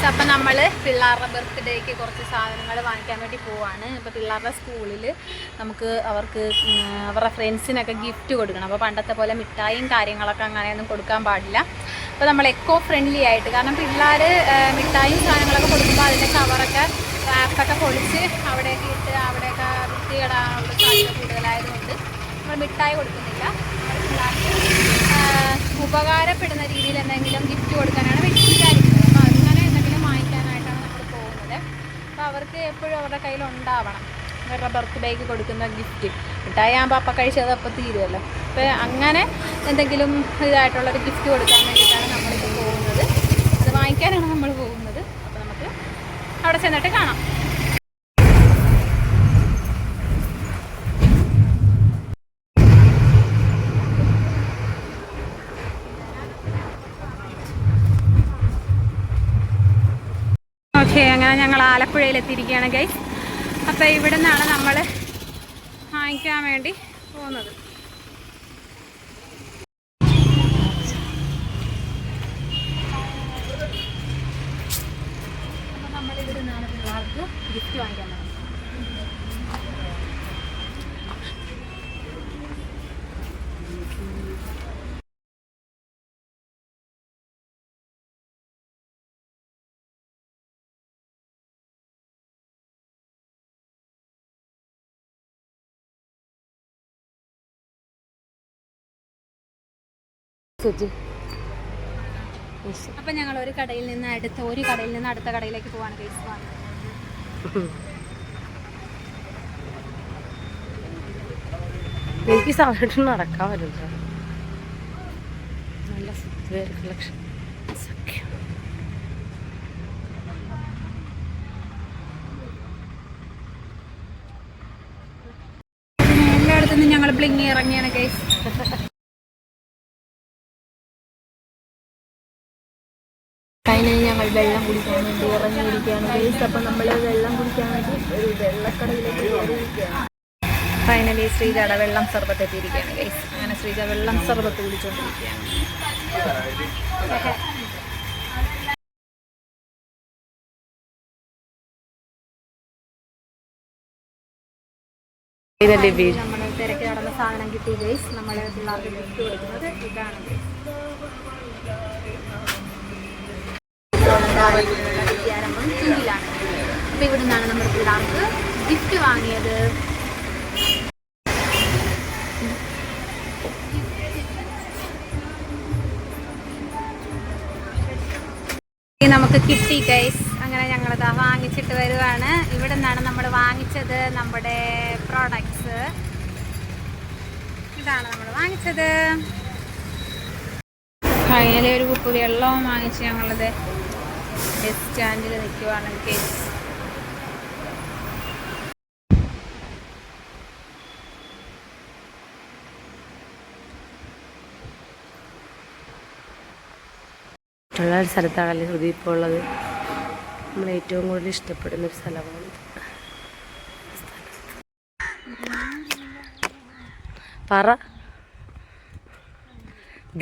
Guys അപ്പം നമ്മൾ പിള്ളേരുടെ ബർത്ത്ഡേക്ക് കുറച്ച് സാധനങ്ങൾ വാങ്ങിക്കാൻ വേണ്ടി പോവാണ്. അപ്പോൾ പിള്ളേരുടെ സ്കൂളിൽ നമുക്ക് അവർക്ക് അവരുടെ ഫ്രണ്ട്സിനൊക്കെ ഗിഫ്റ്റ് കൊടുക്കണം. അപ്പോൾ പണ്ടത്തെ പോലെ മിഠായിയും കാര്യങ്ങളൊക്കെ അങ്ങനെയൊന്നും കൊടുക്കാൻ പാടില്ല. അപ്പോൾ നമ്മൾ എക്കോ ഫ്രണ്ട്ലി ആയിട്ട് കാരണം പിള്ളേർ മിഠായിയും സാധനങ്ങളൊക്കെ കൊടുക്കുമ്പോൾ അതിന്റെ കവറൊക്കെ റാപ്പൊക്കെ പൊളിച്ച് അവിടെയൊക്കെ ഇട്ട് അവിടെയൊക്കെ വൃത്തികേടാനുള്ള സാധ്യത കൂടുതലായതുകൊണ്ട് നമ്മൾ മിഠായി കൊടുക്കുന്നില്ല. പിള്ളേർക്ക് ഉപകാരപ്പെടുന്ന രീതിയിൽ എന്തെങ്കിലും ഗിഫ്റ്റ് കൊടുക്കാനാണ് വെച്ചിരിക്കുന്നത് അങ്ങനെ എന്തെങ്കിലും വാങ്ങിക്കാനായിട്ടാണ് നമ്മൾ പോകുന്നത് അപ്പോൾ അവർക്ക് എപ്പോഴും അവരുടെ കയ്യിൽ ഉണ്ടാവണം അവരുടെ ബർത്ത് ഡേക്ക് കൊടുക്കുന്ന ഗിഫ്റ്റ് മിഠായി ആകുമ്പോൾ അപ്പം കഴിച്ചത് അപ്പം തീരുമല്ലോ അപ്പോൾ അങ്ങനെ എന്തെങ്കിലും ഇതായിട്ടുള്ളൊരു ഗിഫ്റ്റ് കൊടുക്കാൻ വേണ്ടിയിട്ടാണ് നമ്മളിപ്പോൾ പോകുന്നത്. അത് വാങ്ങിക്കാനാണ് നമ്മൾ പോകുന്നത്. അപ്പോൾ നമുക്ക് അവിടെ ചെന്നിട്ട് കാണാം. ഓക്കെ അങ്ങനെ ഞങ്ങൾ ആലപ്പുഴയിൽ എത്തിയിരിക്കുകയാണ് ഗൈസ് അപ്പോൾ ഇവിടെ നിന്നാണ് നമ്മൾ വാങ്ങിക്കാൻ വേണ്ടി പോകുന്നത്. ഇവിടെ നിന്നാണ് പിള്ളേർക്ക് ഗിഫ്റ്റ് വാങ്ങിക്കാൻ പോകുന്നത് അപ്പം ഞങ്ങൾ ഒരു കടയിൽ നിന്ന് അടുത്ത ഒരു കടയിൽ നിന്ന് അടുത്ത കടയിലേക്ക് പോവാണ് എനിക്ക് സമയത്ത് നടക്കാൻ പറ്റില്ല. നല്ല ഫുട്വെയർ കളക്ഷൻ എല്ലായിടത്തു നിന്നും ഞങ്ങൾ ബ്ലിങ്ങി ഇറങ്ങിയാണ് ഗൈസ് വെള്ളം കുടിക്കാൻ വേണ്ടി ഇറങ്ങിയിരിക്കുകയാണ് ഗൈസ് അപ്പം നമ്മൾ വെള്ളം കുടിക്കാൻ വേണ്ടി ഒരു വെള്ളക്കടയിലേക്ക് കയറിയിരിക്കുകയാണ് ഫൈനലി ശ്രീജയുടെ വെള്ളം സർബത്ത് എത്തിയിരിക്കുകയാണ് ഗൈസ് അങ്ങനെ ശ്രീജ വെള്ളം സർബത്ത് കുടിച്ചുകൊണ്ടിരിക്കുകയാണ്. നമ്മൾ തിരക്ക് നടന്ന സാധനം കിട്ടി ഗൈസ് നമ്മൾ പിള്ളേർക്ക് ഗിഫ്റ്റ് കൊടുക്കുന്നത് ഇതാണ് വിദ്യാരംഭം ചൂടിലാണ് അപ്പോൾ ഇവിടെ നിന്നാണ് നമ്മൾ പിള്ളേർക്ക് ഗിഫ്റ്റ് വാങ്ങിയത് നമുക്ക് കിട്ടി ഗൈസ് അങ്ങനെ ഞങ്ങളത് വാങ്ങിച്ചിട്ട് വരുവാണ്. ഇവിടെ നിന്നാണ് നമ്മൾ വാങ്ങിച്ചത് നമ്മുടെ പ്രോഡക്ട്സ് ഇതാണ് നമ്മൾ വാങ്ങിച്ചത്. ഫൈനലി ഒരു കുപ്പി വെള്ളവും വാങ്ങിച്ച് ഞങ്ങളത് ബസ് സ്റ്റാൻഡിൽ നിൽക്കുവാണെങ്കിൽ ഉള്ള ഒരു സ്ഥലത്താണല്ലേ ശ്രുതി ഇപ്പോൾ ഉള്ളത്. നമ്മൾ ഏറ്റവും കൂടുതൽ ഇഷ്ടപ്പെടുന്ന ഒരു സ്ഥലമാണ് പറ.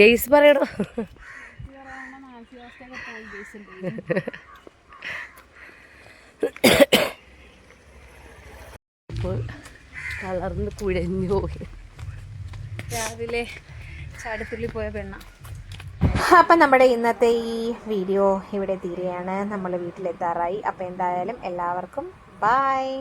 ഗെയ്സ് പറയണോ ഇപ്പോൾ തളർന്ന് കുഴഞ്ഞു പോയി. രാവിലെ ചാടത്തുള്ളി പോയ പെണ്ണ. അപ്പം നമ്മുടെ ഇന്നത്തെ ഈ വീഡിയോ ഇവിടെ തീരുകയാണ്. നമ്മൾ വീട്ടിലെത്താറായി. അപ്പോൾ എന്തായാലും എല്ലാവർക്കും ബായ്